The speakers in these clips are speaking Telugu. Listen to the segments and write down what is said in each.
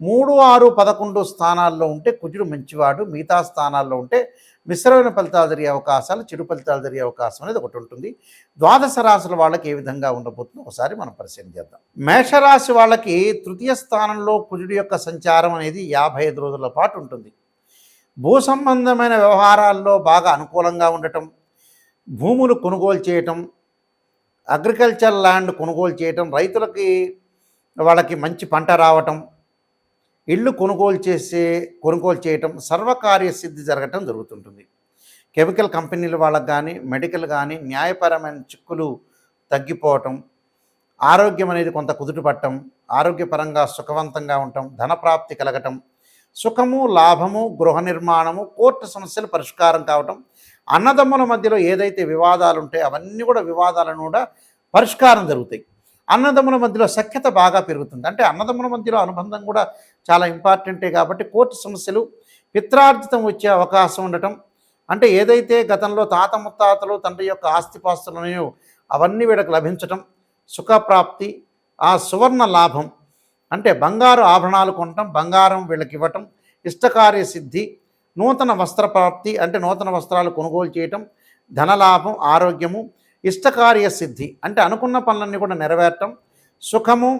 మూడు ఆరు పదకొండు స్థానాల్లో ఉంటే కుజుడు మంచివాడు మిగతా స్థానాల్లో ఉంటే మిశ్రమైన ఫలితాలు జరిగే అవకాశాలు చెడు ఫలితాలు జరిగే అవకాశం అనేది ఒకటి ఉంటుంది. ద్వాదశ రాశుల వాళ్ళకి ఏ విధంగా ఉండబోతుందో ఒకసారి మనం పరిశీలన చేద్దాం. మేషరాశి వాళ్ళకి తృతీయ స్థానంలో కుజుడు యొక్క సంచారం అనేది యాభై ఐదు రోజుల పాటు ఉంటుంది. భూ సంబంధమైన వ్యవహారాల్లో బాగా అనుకూలంగా ఉండటం భూములు కొనుగోలు చేయటం అగ్రికల్చర్ ల్యాండ్ కొనుగోలు చేయటం రైతులకి వాళ్ళకి మంచి పంట రావటం ఇళ్ళు కొనుగోలు చేసే కొనుగోలు చేయటం సర్వకార్య సిద్ధి జరగటం జరుగుతుంటుంది. కెమికల్ కంపెనీల వాళ్ళకి కానీ మెడికల్ కానీ న్యాయపరమైన చిక్కులు తగ్గిపోవటం ఆరోగ్యం అనేది కొంత కుదుటపట్టం ఆరోగ్యపరంగా సుఖవంతంగా ఉండటం ధనప్రాప్తి కలగటం సుఖము లాభము గృహ నిర్మాణము కోర్టు సమస్యలు పరిష్కారం కావటం అన్నదమ్ముల మధ్యలో ఏదైతే వివాదాలు ఉంటాయో అవన్నీ కూడా వివాదాలను కూడా పరిష్కారం జరుగుతాయి. అన్నదమ్ముల మధ్యలో సఖ్యత బాగా పెరుగుతుంది. అంటే అన్నదమ్ముల మధ్యలో అనుబంధం కూడా చాలా ఇంపార్టెంటే కాబట్టి కోర్టు సమస్యలు పిత్రార్జితం వచ్చే అవకాశం ఉండటం. అంటే ఏదైతే గతంలో తాత ముత్తాతలు తండ్రి యొక్క ఆస్తిపాస్తులు అవన్నీ వీళ్ళకి లభించటం సుఖప్రాప్తి ఆ సువర్ణ లాభం. అంటే బంగారు ఆభరణాలు కొనటం బంగారం వీళ్ళకి ఇవ్వటం ఇష్టకార్య సిద్ధి నూతన వస్త్ర ప్రాప్తి అంటే నూతన వస్త్రాలు కొనుగోలు చేయటం ధనలాభం ఆరోగ్యము ఇష్టకార్య సిద్ధి. అంటే అనుకున్న పనులన్నీ కూడా నెరవేరటం సుఖము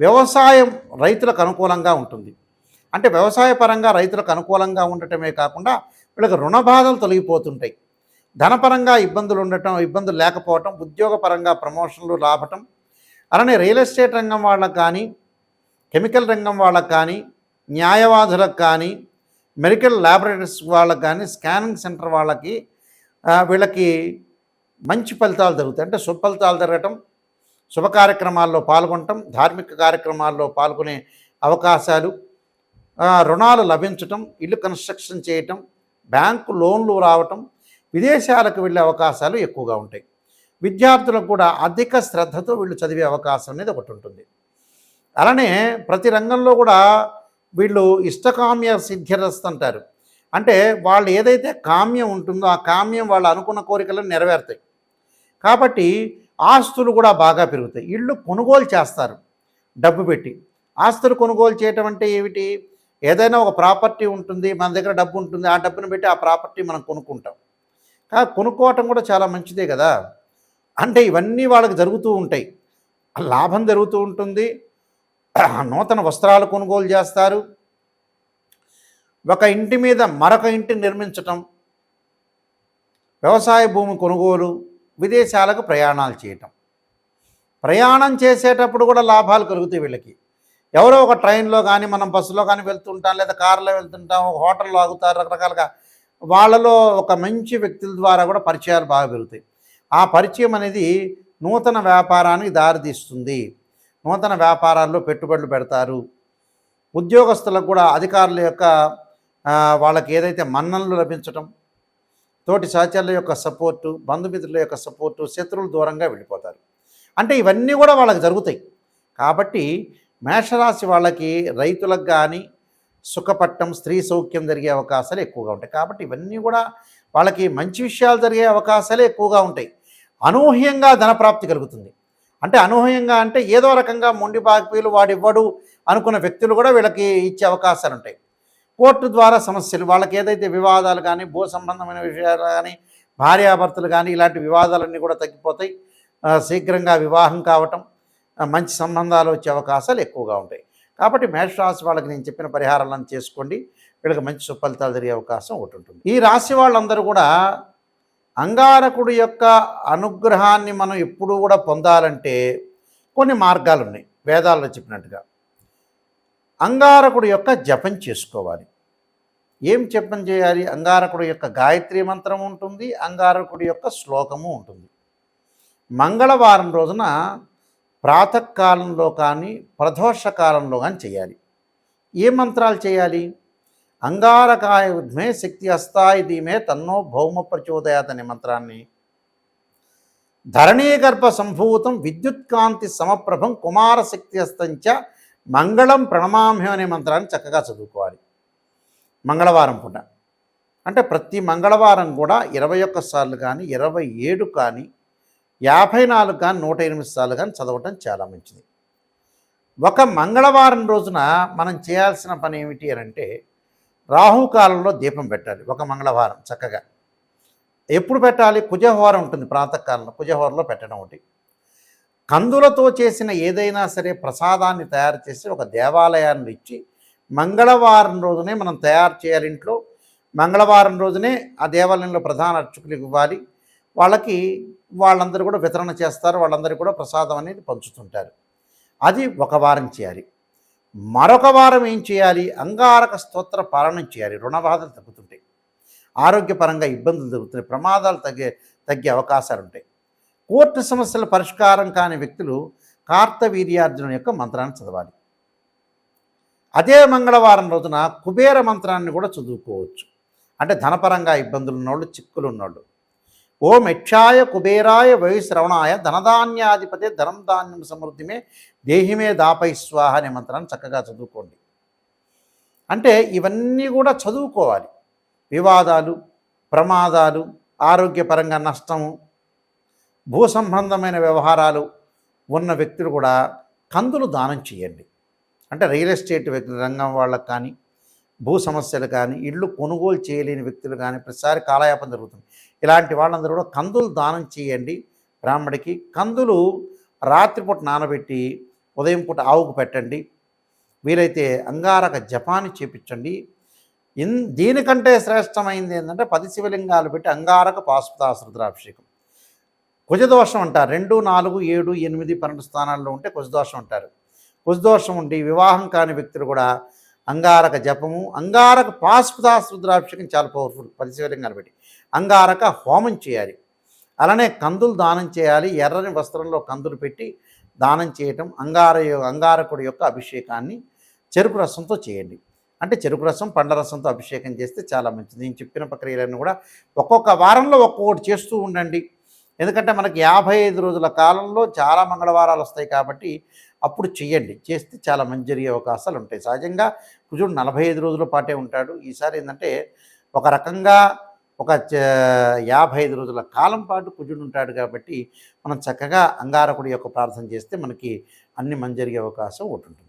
వ్యవసాయం రైతులకు అనుకూలంగా ఉంటుంది. అంటే వ్యవసాయ పరంగా రైతులకు అనుకూలంగా ఉండటమే కాకుండా వీళ్ళకి రుణ బాధలు తొలగిపోతుంటాయి. ధనపరంగా ఇబ్బందులు ఉండటం ఇబ్బందులు లేకపోవటం ఉద్యోగపరంగా ప్రమోషన్లు రావటం అలానే రియల్ ఎస్టేట్ రంగం వాళ్ళకు కానీ కెమికల్ రంగం వాళ్ళకు కానీ న్యాయవాదులకు కానీ మెడికల్ ల్యాబొరేటరీస్ వాళ్ళకి కానీ స్కానింగ్ సెంటర్ వాళ్ళకి వీళ్ళకి మంచి ఫలితాలు జరుగుతాయి. అంటే సుఫలితాలు ఫలితాలు జరగటం శుభ కార్యక్రమాల్లో పాల్గొనటం ధార్మిక కార్యక్రమాల్లో పాల్గొనే అవకాశాలు రుణాలు లభించటం ఇల్లు కన్స్ట్రక్షన్ చేయటం బ్యాంకు లోన్లు రావటం విదేశాలకు వెళ్ళే అవకాశాలు ఎక్కువగా ఉంటాయి. విద్యార్థులకు కూడా అధిక శ్రద్ధతో వీళ్ళు చదివే అవకాశం అనేది ఒకటి ఉంటుంది. అలానే ప్రతి రంగంలో కూడా వీళ్ళు ఇష్టకామ్య సిద్ధ్యరస్తు అంటారు. అంటే వాళ్ళు ఏదైతే కామ్యం ఉంటుందో ఆ కామ్యం వాళ్ళు అనుకున్న కోరికలను నెరవేరుతాయి. కాబట్టి ఆస్తులు కూడా బాగా పెరుగుతాయి. ఇళ్ళు కొనుగోలు చేస్తారు. డబ్బు పెట్టి. ఆస్తులు కొనుగోలు చేయటం అంటే ఏమిటి? ఏదైనా ఒక ప్రాపర్టీ ఉంటుంది మన దగ్గర డబ్బు ఉంటుంది ఆ డబ్బును పెట్టి ఆ ప్రాపర్టీ మనం కొనుక్కుంటాం. కానీ కొనుక్కోవటం కూడా చాలా మంచిదే కదా? అంటే ఇవన్నీ వాళ్ళకి జరుగుతూ ఉంటాయి. లాభం జరుగుతూ ఉంటుంది. నూతన వస్త్రాలు కొనుగోలు చేస్తారు. ఒక ఇంటి మీద మరొక ఇంటిని నిర్మించటం. వ్యవసాయ భూమి కొనుగోలు. విదేశాలకు ప్రయాణాలు చేయటం. ప్రయాణం చేసేటప్పుడు కూడా లాభాలు కలుగుతాయి వీళ్ళకి. ఎవరో ఒక ట్రైన్లో కానీ మనం బస్సులో కానీ వెళ్తుంటాం లేదా కారులో వెళ్తుంటాం ఒక హోటల్లో ఆగుతారు రకరకాలుగా వాళ్ళలో ఒక మంచి వ్యక్తుల ద్వారా కూడా పరిచయాలు బాగా పెరుగుతాయి. ఆ పరిచయం అనేది నూతన వ్యాపారానికి దారితీస్తుంది. నూతన వ్యాపారాల్లో పెట్టుబడులు పెడతారు. ఉద్యోగస్తులకు కూడా అధికారుల యొక్క వాళ్ళకి ఏదైతే మన్ననలు లభించటం తోటి సహచరుల యొక్క సపోర్టు బంధుమిత్రుల యొక్క సపోర్టు శత్రువులు దూరంగా వెళ్ళిపోతారు. అంటే ఇవన్నీ కూడా వాళ్ళకి జరుగుతాయి. కాబట్టి మేషరాశి వాళ్ళకి రైతులకు కానీ సుఖపట్టం స్త్రీ సౌఖ్యం జరిగే అవకాశాలు ఎక్కువగా ఉంటాయి. కాబట్టి ఇవన్నీ కూడా వాళ్ళకి మంచి విషయాలు జరిగే అవకాశాలే ఎక్కువగా ఉంటాయి. అనూహ్యంగా ధనప్రాప్తి కలుగుతుంది. అంటే అనూహ్యంగా అంటే ఏదో రకంగా మొండి బాకిపీలు వాడివ్వడు అనుకున్న వ్యక్తులు కూడా వీళ్ళకి ఇచ్చే అవకాశాలు ఉంటాయి. కోర్టు ద్వారా సమస్యలు వాళ్ళకి ఏదైతే వివాదాలు కానీ భూ సంబంధమైన విషయాలు కానీ భార్యాభర్తలు కానీ ఇలాంటి వివాదాలన్నీ కూడా తగ్గిపోతాయి. శీఘ్రంగా వివాహం కావటం మంచి సంబంధాలు వచ్చే అవకాశాలు ఎక్కువగా ఉంటాయి. కాబట్టి మేషరాశి వాళ్ళకి నేను చెప్పిన పరిహారాలను చేసుకోండి. వీళ్ళకి మంచి సుఫలితాలు జరిగే అవకాశం ఒకటి ఉంటుంది. ఈ రాశి వాళ్ళందరూ కూడా అంగారకుడు యొక్క అనుగ్రహాన్ని మనం ఎప్పుడూ కూడా పొందాలంటే కొన్ని మార్గాలు ఉన్నాయి వేదాల్లో చెప్పినట్టుగా అంగారకుడు యొక్క జపం చేసుకోవాలి. ఏం జపం చేయాలి? అంగారకుడు యొక్క గాయత్రి మంత్రం ఉంటుంది అంగారకుడి యొక్క శ్లోకము ఉంటుంది. మంగళవారం రోజున ప్రాతకాలంలో కానీ ప్రదోషకాలంలో కానీ చేయాలి. ఏ మంత్రాలు చేయాలి? అంగారకాయ ఉద్మే శక్తి అస్తాయి ధీమే తన్నో భౌమ ప్రచోదయాత్ అనే మంత్రాన్ని. ధరణీగర్భ సంభూతం విద్యుత్కాంతి సమప్రభం కుమార శక్తి అస్తంచ మంగళం ప్రణమామ్యం అనే మంత్రాన్ని చక్కగా చదువుకోవాలి. మంగళవారం పూట. అంటే ప్రతి మంగళవారం కూడా ఇరవై ఒక్క సార్లు కానీ ఇరవై ఏడు కానీ యాభై నాలుగు కానీ నూట ఎనిమిది సార్లు కానీ చదవటం చాలా మంచిది. ఒక మంగళవారం రోజున మనం చేయాల్సిన పని ఏమిటి అని అంటే రాహుకాలంలో దీపం పెట్టాలి. ఒక మంగళవారం చక్కగా. ఎప్పుడు పెట్టాలి? కుజహోరం ఉంటుంది ప్రాతకాలంలో. కుజహోరంలో పెట్టడం ఒకటి. కందులతో చేసిన ఏదైనా సరే ప్రసాదాన్ని తయారు చేసి ఒక దేవాలయాన్ని ఇచ్చి మంగళవారం రోజునే మనం తయారు చేయాలి ఇంట్లో. మంగళవారం రోజునే ఆ దేవాలయంలో ప్రధాన అర్చకులకు ఇవ్వాలి. వాళ్ళకి వాళ్ళందరూ కూడా వితరణ చేస్తారు. వాళ్ళందరూ కూడా ప్రసాదం అనేది పంచుతుంటారు. అది ఒక వారం చేయాలి. మరొక వారం ఏం చేయాలి? అంగారక స్తోత్ర పాలన చేయాలి. రుణబాధలు తగ్గుతుంటాయి. ఆరోగ్యపరంగా ఇబ్బందులు తగ్గుతున్నాయి ప్రమాదాలు తగ్గే తగ్గే అవకాశాలు ఉంటాయి కోర్టు సమస్యల పరిష్కారం కాని వ్యక్తులు కార్తవీర్యార్జున యొక్క మంత్రాన్ని చదవాలి. అదే మంగళవారం రోజున కుబేర మంత్రాన్ని కూడా చదువుకోవచ్చు. అంటే ధనపరంగా ఇబ్బందులు ఉన్నోళ్ళు చిక్కులు ఉన్నోళ్ళు ఓం యక్షాయ కుబేరాయ వయుశ్రవణాయ ధనధాన్యాధిపతి ధనం ధాన్యం సమృద్ధిమే దేహిమే దాపై స్వాహ అనే మంత్రాన్ని చక్కగా చదువుకోండి. అంటే ఇవన్నీ కూడా చదువుకోవాలి. వివాదాలు ప్రమాదాలు ఆరోగ్యపరంగా నష్టము భూ సంబంధమైన వ్యవహారాలు ఉన్న వ్యక్తులు కూడా కందులు దానం చేయండి. అంటే రియల్ ఎస్టేట్ వ్యక్తుల రంగం వాళ్ళకి కానీ భూ సమస్యలు కానీ ఇళ్ళు కొనుగోలు చేయలేని వ్యక్తులు కానీ ప్రతిసారి కాలయాపం జరుగుతుంది. ఇలాంటి వాళ్ళందరూ కూడా కందులు దానం చేయండి. బ్రాహ్మడికి కందులు రాత్రిపూట నానబెట్టి ఉదయం పూట ఆవుకు పెట్టండి. వీలైతే అంగారక జపాన్ని చేపించండి. ఇన్ దీనికంటే శ్రేష్టమైంది ఏంటంటే పది శివలింగాలు పెట్టి అంగారక పాశుపతాశ్రుద్రాభిషేకం కుజదోషం అంటారు. రెండు నాలుగు ఏడు ఎనిమిది పన్నెండు స్థానాల్లో ఉంటే కుజదోషం అంటారు. కుజదోషం ఉండి వివాహం కాని వ్యక్తులు కూడా అంగారక జపము అంగారక పాశుపతాశుద్రాభిషేకం చాలా పవర్ఫుల్ పది శివలింగాలు అంగారక హోమం చేయాలి. అలానే కందులు దానం చేయాలి. ఎర్రని వస్త్రంలో కందులు పెట్టి దానం చేయటం అంగార అంగారకుడి యొక్క అభిషేకాన్ని చెరుకు రసంతో చేయండి. అంటే చెరుకు రసం పండ్ల రసంతో అభిషేకం చేస్తే చాలా మంచిది. నేను చెప్పిన ప్రక్రియలన్నీ కూడా ఒక్కొక్క వారంలో ఒక్కొక్కటి చేస్తూ ఉండండి. ఎందుకంటే మనకి యాభై ఐదు రోజుల కాలంలో చాలా మంగళవారాలు వస్తాయి కాబట్టి అప్పుడు చేయండి చేస్తే చాలా మంచి జరిగే అవకాశాలు ఉంటాయి. సహజంగా కుజుడు నలభై ఐదు రోజుల పాటే ఉంటాడు. ఈసారి ఏంటంటే ఒక రకంగా ఒక చ- యాభై ఐదు రోజుల కాలం పాటు కుజుడు ఉంటాడు కాబట్టి మనం చక్కగా అంగారకుడి యొక్క ప్రార్థన చేస్తే మనకి అన్ని మంజరిగే అవకాశం ఒకటి ఉంటుంది